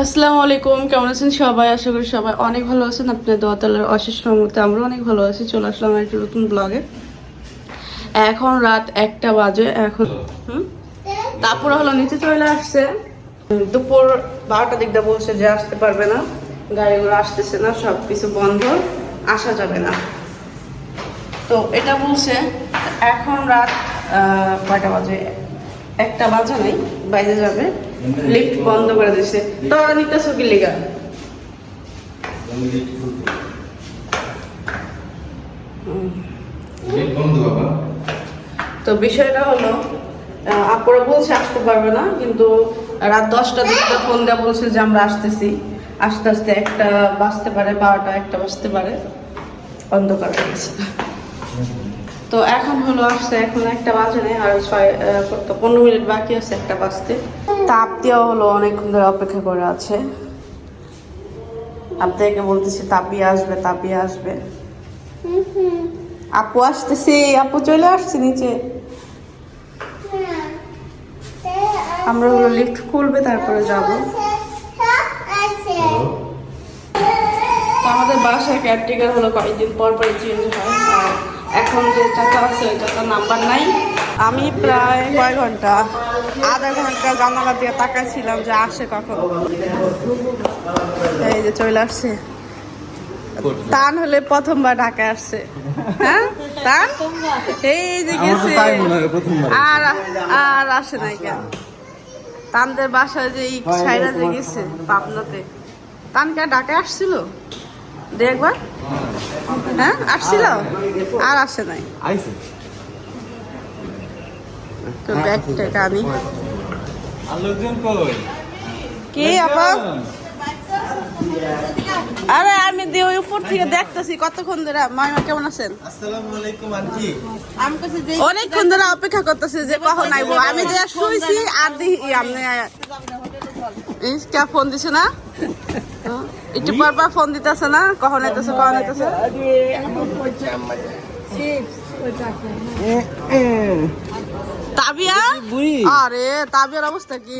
আসসালামু আলাইকুম, কেমন আছেন সবাই? আশা করি সবাই অনেক ভালো আছেন। আপনার দোয়াতালের অশেষ রহমতে আমরা অনেক ভালো আছি। চলে আসলাম একটা নতুন ব্লগে। এখন রাত একটা বাজে, এখন হুম? তারপরে হলো নিচে চলে আসছে। দুপুর বারোটা দিকটা বলছে যে আসতে পারবে না গাড়িগুলো আসতেছে না সব কিছু বন্ধ আসা যাবে না। তো এটা বলছে এখন রাত কয়টা বাজে? একটা বাজে নেই বাইরে যাবে লিফট বন্ধ করে দিছে তোরা নিতেছো কি লিগা? তো বিষয়টা হলো আপুরা বলছে আসতে পারবে না কিন্তু রাত দশটা দিকটা ফোন দেওয়া বলছে যে আমরা আসতেছি। আস্তে আস্তে একটা বাজতে পারে বারোটা একটা বাজতে পারে। অন্ধকার হয়ে গেছে। তো এখন হলো আসছে এখন একটা বাজে নেই আর ছয় কত পনেরো মিনিট বাকি আছে একটা বাজতে। তাপ দেওয়া হলো অনেকক্ষণ ধরে অপেক্ষা করে আছে। আপনাকে বলতেছি তাপিয়ে আসবে তাপিয়ে আসবে। আপু আসতেছি আপু চলে আসছে নিচে। আমরা হলো লিফট খুলবে তারপরে যাব। আমাদের বাসায় ক্যারটেকার হলো কয়েকদিন পর পর চেঞ্জ হয়। আর এখন যে চাচা আছে ওই চাচার নাম্বার নাই। আমি প্রায় কয় ঘণ্টা আধা ঘণ্টা জানালা দিয়ে তাকাইছিলাম যে আসে কখন। এই যে চলে আসছে। তান হলে প্রথমবার ঢাকায় আসছে। হ্যাঁ? তান? এই যে গেছে। আর আর আসে নাই কেন? তানদের বাসায় যে এই সাইরা যে গেছে পাবনাতে। তানকে ঢাকায় আসছিল? দেখবার হ্যাঁ আসছিল? আর আসে নাই। তো ব্যাগটা আনি। আর লোকজন আপা? আরে আমি দিয়ে ওই উপর থেকে দেখতেছি কতক্ষণ ধরে। মাইমা কেমন আছেন? আসসালামু আলাইকুম আন্টি। অনেকক্ষণ ধরে অপেক্ষা করতেছি যে কখন আইবো। আমি যে শুইছি আর দেখি আপনি কে ফোন দিছে না? একটু পর পর ফোন দিতেছে না? কখন আইতেছে কখন আইতেছে? তাবিয়া? আরে তাবিয়ার অবস্থা কি?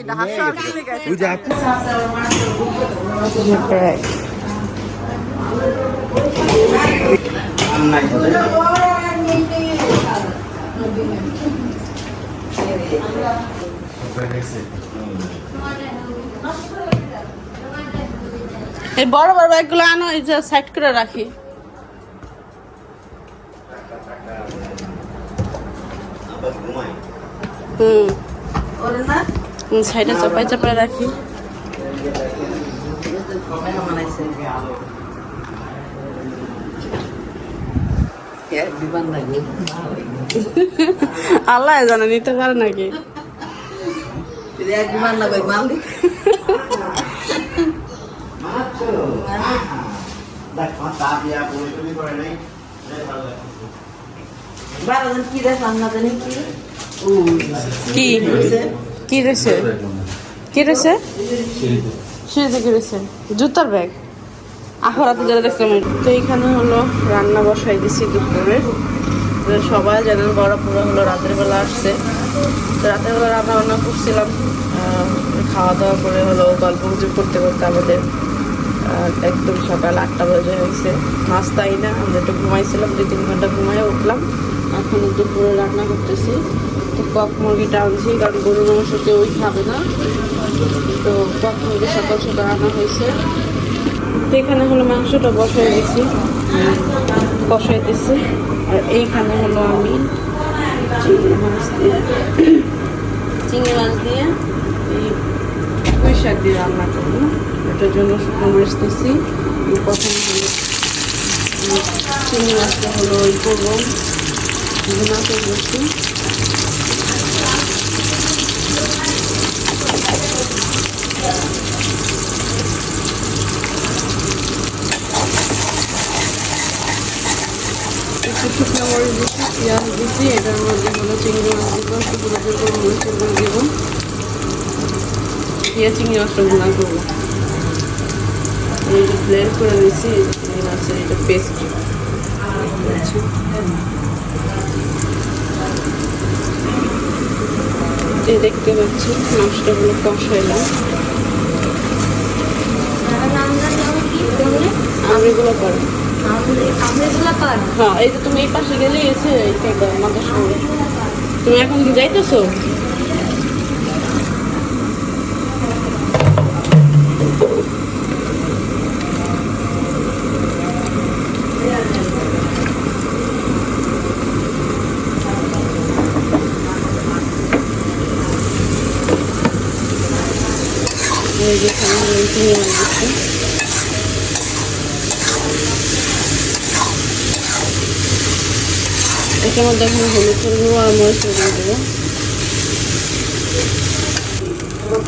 এই বড় বড় ব্যাগগুলো আনো এই যে সাইড করে রাখি। হুম। সাইডে চাপাই চাপাই রাখি। আল্লাহ জানে নিতে পারে নাকি? কি কি? রয়েছে কি রয়েছে সিঁড়িতে কি রয়েছে জুতার ব্যাগ। আখরাতে যারা দেখলাম তো এইখানে হলো রান্না বসাই দিছি দুপুরে। সবাই জানেন বড় পুরো হলো রাতের বেলা আসছে। তো রাতের বেলা রান্না বান্না করছিলাম। খাওয়া দাওয়া করে হলো গল্প গুজব করতে করতে আমাদের একদম সকাল আটটা বাজে হয়েছে। নাস্তাই না, আমরা একটু ঘুমাইছিলাম, দুই তিন ঘণ্টা ঘুমাই উঠলাম। এখন দুপুরে রান্না করতেছি। তো কক মুরগিটা আনছি কারণ গরুর মাংস কেউই খাবে না। তো কক মুরগি সকাল সকাল আনা হয়েছে। তো এখানে হলো মাংসটা বসাই দিছি বসাই দিছি আর এইখানে হলো আমি চিংড়ি মাছ দিয়ে, চিংড়ি মাছ দিয়ে পুঁই শাক দিয়ে রান্না করব। এটার জন্য শুকনো মরিচ দিছি প্রথম হলো চিংড়ি মাছটা হলো ওই করব ভুনা করব একটু দিচ্ছি পেঁয়াজ দিচ্ছি এটার মধ্যে হলো চিংড়ি মাছ দিব পুরো পুরো মরিচের গুঁড়ো দিব। দিয়ে চিংড়ি মাছটা গুঁড়া করব। ব্লেন্ড করে নিয়েছি চিংড়ি মাছের এটা পেস্ট এই দেখতে পাচ্ছি মাছটা হলো কষাইলাম। আমড়িগুলো করো। হ্যাঁ এই যে তুমি এই পাশে গেলে এসে আমাদের সঙ্গে তুমি এখন কি যাইতেছো? এই চিনি মাছ দিচ্ছি এটার মধ্যে এখন হলুদ করব আর মরিচ দিয়ে দেবো।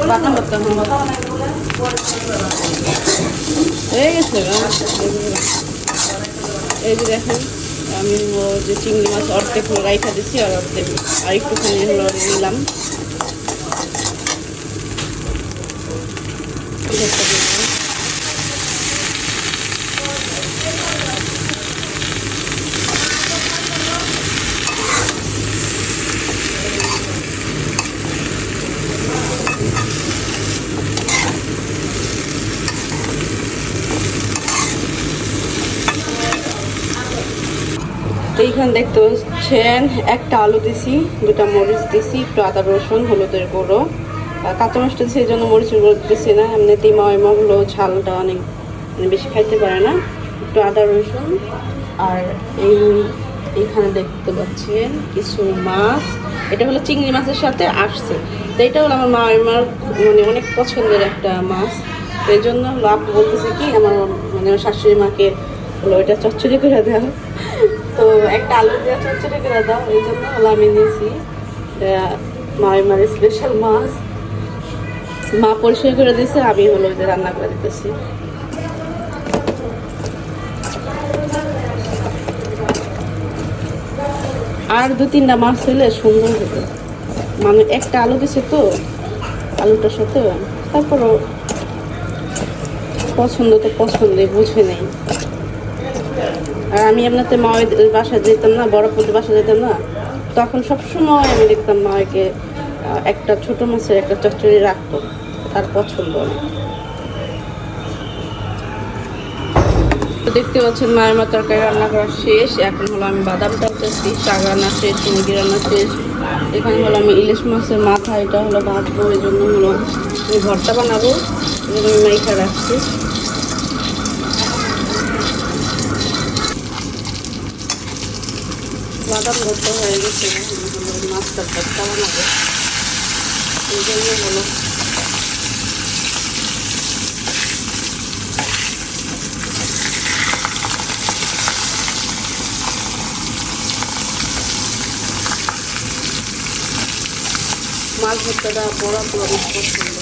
বাটা হয়ে গেছে? এই যে দেখেন আমি যে চিংড়ি মাছ অর্ধেক রাইখা দিচ্ছি আর অর্ধেক আর একটুখানি হলো নিলাম। তো এইখানে দেখতে পাচ্ছেন একটা আলু দিছি, দুটা মরিচ দিছি, একটু আদা, রসুন, হলুদের গুঁড়ো। কাঁচা মাছটা সেই জন্য মরিচের গুঁড়ো দিছি না, এমনিতেই ময়মা হলো ঝালটা অনেক মানে বেশি খাইতে পারে না। একটু আদা, রসুন আর এই এইখানে দেখতে পাচ্ছেন কিছু মাছ। এটা হলো চিংড়ি মাছের সাথে আসছে। তো এটা হলো আমার মায়ের মানে অনেক পছন্দের একটা মাছ। এই জন্য হলো আপু বলতেছে কি, আমার মানে শাশুড়ি মাকে হলো এটা চচ্চড়ি করে দাও। তো একটা আলু দিয়ে চচ্চড়ি করে দাও, এই জন্য হলো আমি নিয়েছি মায়ের স্পেশাল মাছ। মা পরিষ্কার করে দিয়েছে, আমি হলো ওই যে রান্না করে দিতেছি। আর দু তিনটা মাছ হলে সুন্দর হতো মানে একটা আলু দিছে তো, আলুটার সাথে, তারপরও পছন্দ তো পছন্দই, বুঝে নেই। আর আমি এমনিতে মায়ের বাসায় যেতাম না, বড় পুজো বাসায় যেতাম না, তখন সবসময় আমি দেখতাম মাকে একটা ছোট মাছের একটা চচ্চড়ি রাখতো, তার পছন্দ দেখতে পাচ্ছেন মায়ের মা তরকারি রান্না করা শেষ, এখন হলো আমি বাদাম টালতেছি শাক রান্না শেষ, মুরগি রান্না শেষ, এখানে হলো আমি ইলিশ মাছের মাথা, এটা হলো ভাজবো এই জন্য হলো আমি ভর্তা বানাবো, এই জন্য আমি মাইখা রাখছি। বাদাম ভর্তা হয়ে গেছে মাছটার ভর্তা বানাবো। এই জন্য হলো। মাছ ভর্তাটা বড়া পুরো অনেক পছন্দ।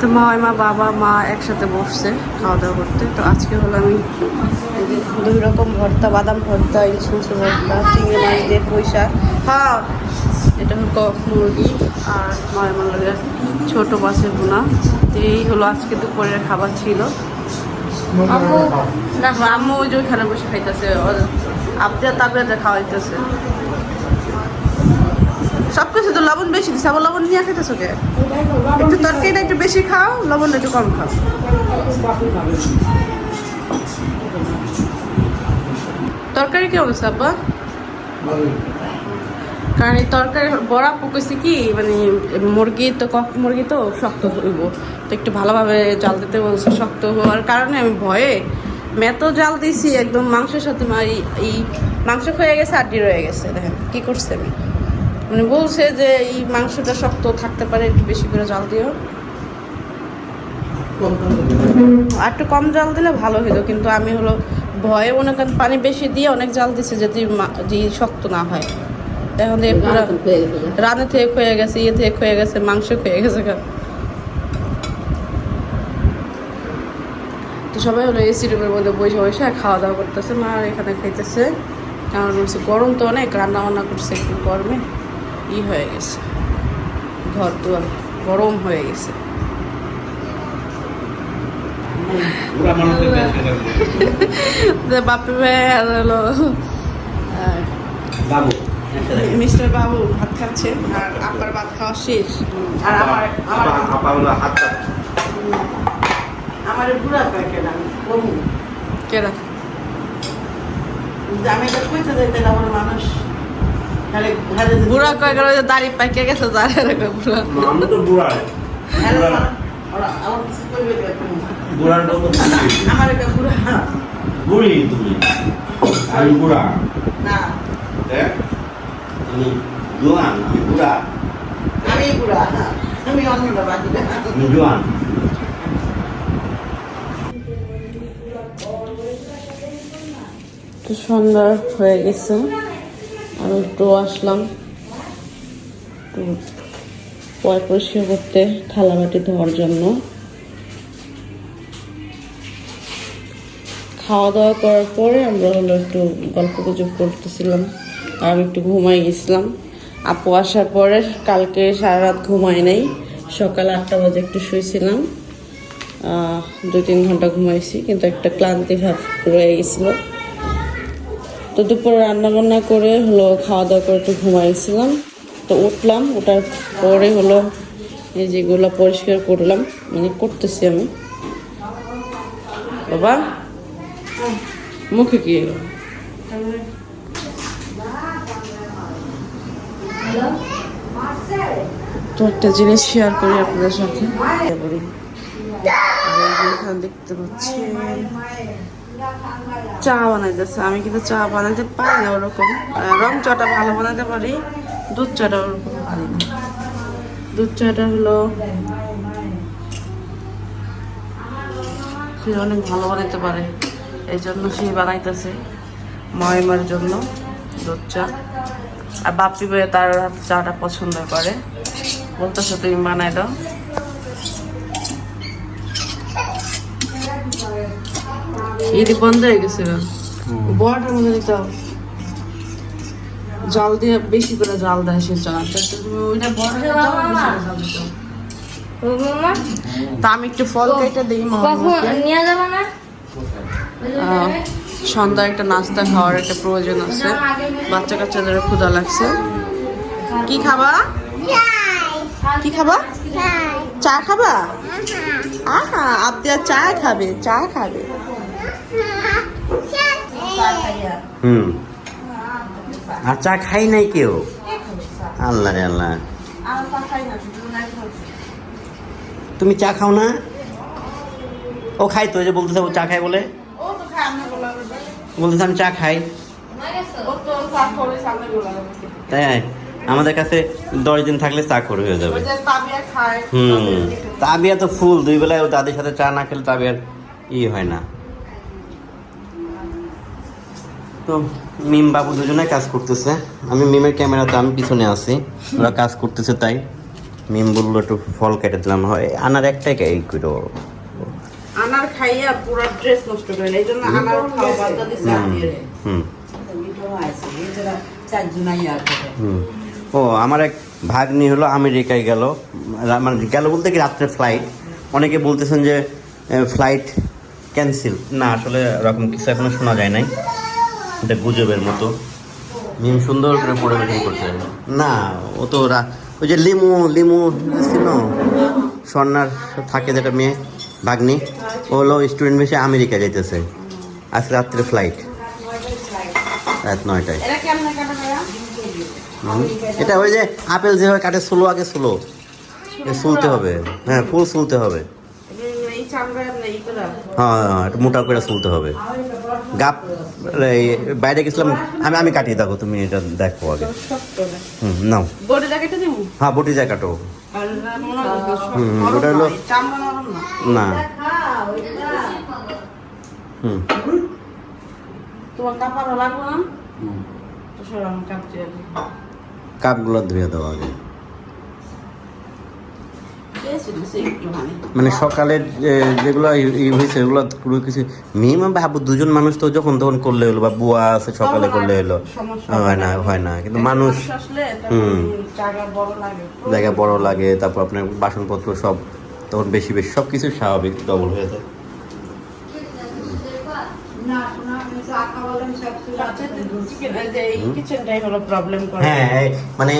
তো মা আর মা বাবা মা একসাথে বসছে খাওয়া দাওয়া করতে। তো আজকে হলো আমি দুই রকম ভর্তা বাদাম ভর্তা ইলিশ মাছের ভর্তা চিংড়ি মাছ দিয়ে পয়সা হ্যাঁ এটা হলো মুরগি আর মায়ের মার লাগে ছোটো মাছের বোনা তো এই হলো আজকে দুপুরের খাবার ছিল। আম্মু ওই যে ওইখানে বসে খাইতেছে আবদা তাবদা খাওয়াইতেছে। সব কিছু তো লবণ বেশি দিছে আবার লবণ নিয়ে খাইতেছো কে? একটু তরকারিটা একটু বেশি খাও, লবণটা একটু কম খাও। তরকারি কেমন আছে আব্বা? কারণ এই তরকারি, বড়া পকেছি কি মানে মুরগি তো কক, মুরগি তো শক্ত হইব, তো একটু ভালোভাবে জাল দিতে বলছে, শক্ত হওয়ার কারণে আমি ভয়ে মেতো জাল দিছি, একদম মাংসের সাথে এই মাংস হয়ে গেছে আড্ডি রয়ে গেছে, দেখেন, কি করছে আমি। মানে বলছে যে এই মাংসটা শক্ত থাকতে পারে একটু বেশি করে জাল দিও। আর একটু কম জাল দিলে ভালো হইতো কিন্তু আমি হলো ভয়ে মনে করেন পানি বেশি দিয়ে অনেক জাল দিছে যদি মা- যে শক্ত না হয়। এখন পুরো রানে থেকে হয়ে গেছে ইয়ে থেকে হয়ে গেছে মাংস হয়ে গেছে তো তো সবাই হলো এসি রুমের মধ্যে বসে বসে খাওয়া দাওয়া করতেছে মা আর এখানে খাইতেছে। কারণ হচ্ছে গরম তো অনেক রান্না বান্না করছে একটু গরমে। ই হয়ে গেছে। ঘর দুয়ার গরম হয়ে গেছে। বাপি ভাই আর হলো মিস্টার বাবু ভাত খাচ্ছে আর আপনার ভাত খাওয়া শেষ। আর আমার আমার আপা- আপা আমার বুড়া কমু কেরা? আমি এটা কইতে যাইতে না আমার মানুষ বুড়া কয় করে যে দাড়ি পাইকে গেছে যার এরকম বুড়া। আমি তো বুড়া। বুড়ার আমার একটা বুড়া। বুড়ি তুমি। আমি বুড়া। না। দেখ জোয়ান আমি বুড়া। আমি বুড়া আমি অন্যটা বাকি আমি জোয়ান। তো হয়ে গেছে। আমি একটু আসলাম। একটু পয় পরিষ্কার করতে থালা বাটি ধোয়ার জন্য। খাওয়া দাওয়া করার পরে আমরা হলো একটু গল্প গুজব করতেছিলাম, আর আমি একটু ঘুমাই গেছিলাম। আপু আসার পরে কালকে সারা রাত ঘুমাই নাই, সকাল আটটা বাজে একটু শুয়েছিলাম দুই তিন ঘণ্টা ঘুমাইছি, কিন্তু একটা ক্লান্তি ভাব রয়ে গেছিল। তো দুপুরে রান্না বান্না করে হলো খাওয়া দাওয়া করে একটু ঘুমাইছিলাম। তো উঠলাম ওঠার পরে হলো এই যেগুলো পরিষ্কার করলাম মানে করতেছি আমি। বাবা, মুখে কি এলো? তো একটা জিনিস শেয়ার করি আপনাদের সাথে। দেখতে পাচ্ছি চা বানাইতেছে আমি কিন্তু চা বানাতে পারি না ওরকম। রং চাটা ভালো বানাতে পারি, দুধ চাটা ওরকম পারি না। দুধ চাটা হলো সে অনেক ভালো বানাইতে পারে। এই জন্য সে বানাইতেছে ময়মার জন্য দুধ চা। আর বাপি বয়ে তার চাটা পছন্দ করে। বলতেছে, তুমি বানাই দাও। এটি বন্ধ হয়ে গেছে। বড়টার মধ্যে দিতে হবে। জল দিয়ে বেশি করে জাল দেয় সে ওইটা বড় তা আমি একটু ফল কেটে দিই নিয়ে যাব না? আহ, সন্ধ্যা একটা নাস্তা খাওয়ার একটা প্রয়োজন আছে। বাচ্চা কাচ্চাদের ক্ষুধা লাগছে। কি খাবা? কি খাবা? চা খাবা? আহা আপনি আর চা খাবে চা খাবে। হুম। আর চা খাই নাই কেউ? আল্লাহ রে আল্লাহ। তুমি চা খাও না? ও খাই তো যে বলতেছে ও চা খাই বলে। বলতেছে আমি চা খাই। তাই আমাদের কাছে দশ দিন থাকলে চা করে হয়ে যাবে। হুম। তাবিয়া তো ফুল, দুই বেলায় ও দাদির সাথে চা না খেলে তাবিয়ার ই হয় না। তো মিম বাবু দুজনে কাজ করতেছে আমি মিমের ক্যামেরাতে আমি পিছনে আছি ওরা কাজ করতেছে তাই। মিম বলল একটু ফল কেটে দিলাম। হয় আনার একটাই এই করো আনার খাইয়া পুরো ড্রেস নষ্ট করে এই জন্য আনার খাওয়া বাদ দিছে হুম। ও আমার এক ভাগ্নি হলো আমেরিকায় গেল। মানে গেল বলতে কি রাত্রে ফ্লাইট অনেকে বলতেছেন যে ফ্লাইট ক্যান্সেল না আসলে এরকম কিছু এখনও শোনা যায় নাই। এটা গুজবের মতো। মিম সুন্দর করে পরিবেশন করতে না ও তো রা- ওই যে লিমু লিমু ছিল স্বর্ণার থাকে যেটা মেয়ে ভাগ্নি ও হলো স্টুডেন্ট বেশি আমেরিকা যাইতেছে। আজকে রাত্রে ফ্লাইট রাত নয়টায়। এটা ওই যে আপেল যেভাবে কাটে স্লো আগে স্লো। সুলতে হবে। হ্যাঁ ফুল সুলতে হবে। হ্যাঁ হ্যাঁ, একটু মোটা করে সুলতে হবে। গাপ বাইরে গেছিলাম আমি আমি কাটিয়ে দেখো তুমি এটা দেখো আগে। হুম নাও। হ্যাঁ বটি যায় কাটো হুম, ওটা হলো- না? হুম। কাপগুলো ধুয়ে দাও আগে। মানে সকালের যেগুলো হয়েছে ওগুলো পুরো কিছু মিনিমাম ভাবো দুজন মানুষ তো যখন তখন করলে হলো বা বুয়া আছে সকালে করলে হলো। হয় না হয় না কিন্তু মানুষ হুম। জায়গা জায়গা বড় লাগে তারপর আপনার বাসনপত্র সব তখন বেশি বেশি সব কিছু স্বাভাবিক ডবল হয়ে যায় কিচেনটাই হলো প্রবলেম করে হ্যাঁ মানে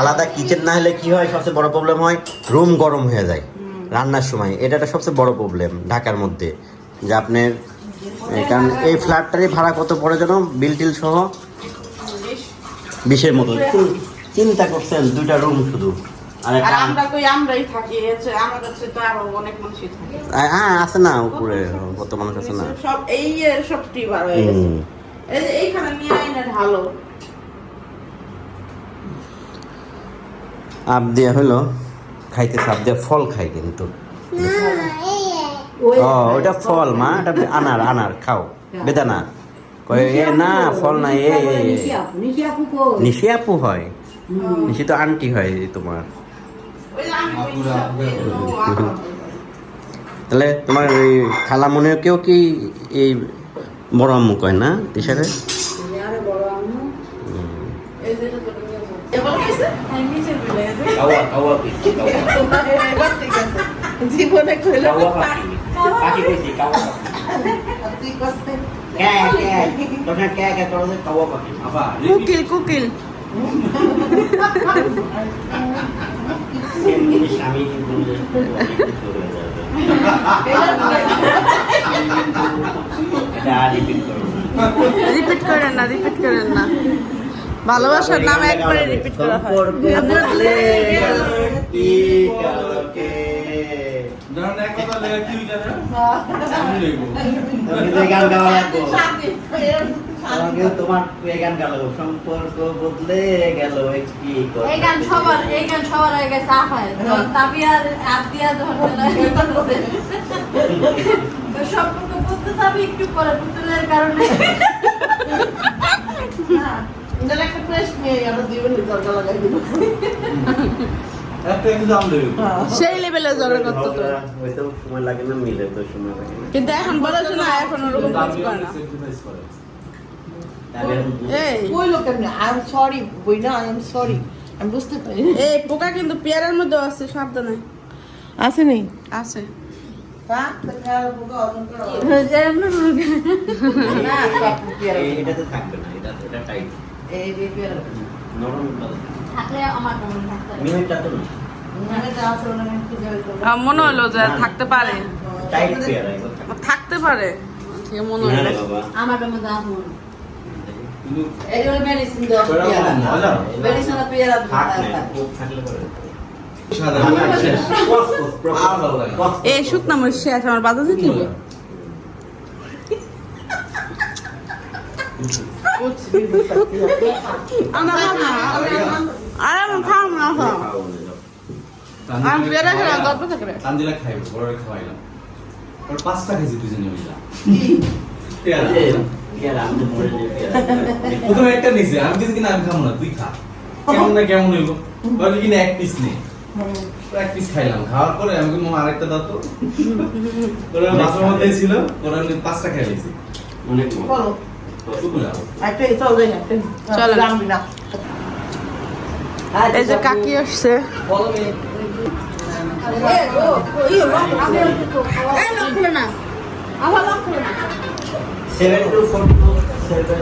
আলাদা কিচেন না হলে কি হয় সবচেয়ে বড় প্রবলেম হয় রুম গরম হয়ে যায় রান্নার সময়। এটা একটা সবচেয়ে বড় প্রবলেম ঢাকার মধ্যে। যে আপনার এই কারণ এই ফ্ল্যাটটারই ভাড়া কত পড়ে যেন বিল টিল সহ? বিশের মতো। চিন্তা করছেন দুইটা রুম শুধু। আর আর আমরা কই আমরাই থাকি হচ্ছে আমার তো আরও অনেক মানুষই থাকে। হ্যাঁ আছে না উপরে কত মানুষ আছে? না। সব এই সব টিবার হয়ে গেছে। এই যে এইখানে নিয়ে আইনা ঢালো। আপ দিয়া হলো খাইতেছে আপ দিয়া ফল খাই কিন্তু ও ওটা ফল মা এটা আনার আনার খাও। বেদানা। কয় এ না ফল না এ। নিশি আপু হয়। নিশি তো আন্টি হয় তোমার। তাহলে তোমার ওই খালা কেউ কি এই বড় আম্মু কয় না তিসারে এই যে এটা তো নিয়ে যাব। এবার গেছে? নিচে চলে গেছে। কাওয়া কাওয়া কি এবার ঠিক আছে। জীবনে কুকিল কুকিল আমি বললে রিপিট করো রিপিট করেন না রিপিট করেন না। ভালোবাসার নাম একবারে রিপিট করা হয়। সম্পর্ক বদলে গেল কি কালকে। তোমার এই গান গালো সম্পর্ক বদলে গেল কি এই গান সবার এই গান সবার হয়ে গেছে আফায়। যখন তাবিয়ার যখন ই করতেছে। তো সম্পর্ক বলতে যাবি একটু পরে পুতুলের কারণে। একটা প্রেস নিয়ে আরও দিবেন লাগাই দিব। সেই লেভেলে সময় লাগে না মিলে তো সময় লাগে কিন্তু এখন বলা শোনা এখন ওরকম কাজ করে না। তাহলে এই। কইলো কেমনে? আই এম সরি না আই এম সরি আমি বুঝতে পারি এই পোকা কিন্তু পেয়ারের মধ্যে আছে সাবধানে। আছে হ্যাঁ তো খেয়াল বুকা অজন করো যেমন না? সব পেয়ারা এই- এটাতে থাকবে না এটা এটা টাইট এই যে পেয়ারা নরম থাকলে আমার থাকতে পারে। মিনিটটা তো না যা আছে। মনে হলো যে থাকতে পারে। থাকতে পারে। ঠিক মনে হলো। আমার মেডিসিন দাও পেয়ারা। পেয়ারা মেডিসিন পেয়ারা থাকলে শুকনা মরিচ শেষ আমার পাঁচটা দুজনে মিলা। প্রথমে একটা আমি কিছু কিনা আমি খাব না তুই খা। কেমন না কেমন হইল বলে কিনা এক পিস নে। তো এক পিস খাইলাম। খাওয়ার পরে আমি বললাম, আরেকটা দাও তো। ওরা মাছের মধ্যে ছিল ওরা আমি পাঁচটা খাই নিয়েছি অনেক না এই যে কাকি আসছে। Seven two four two seven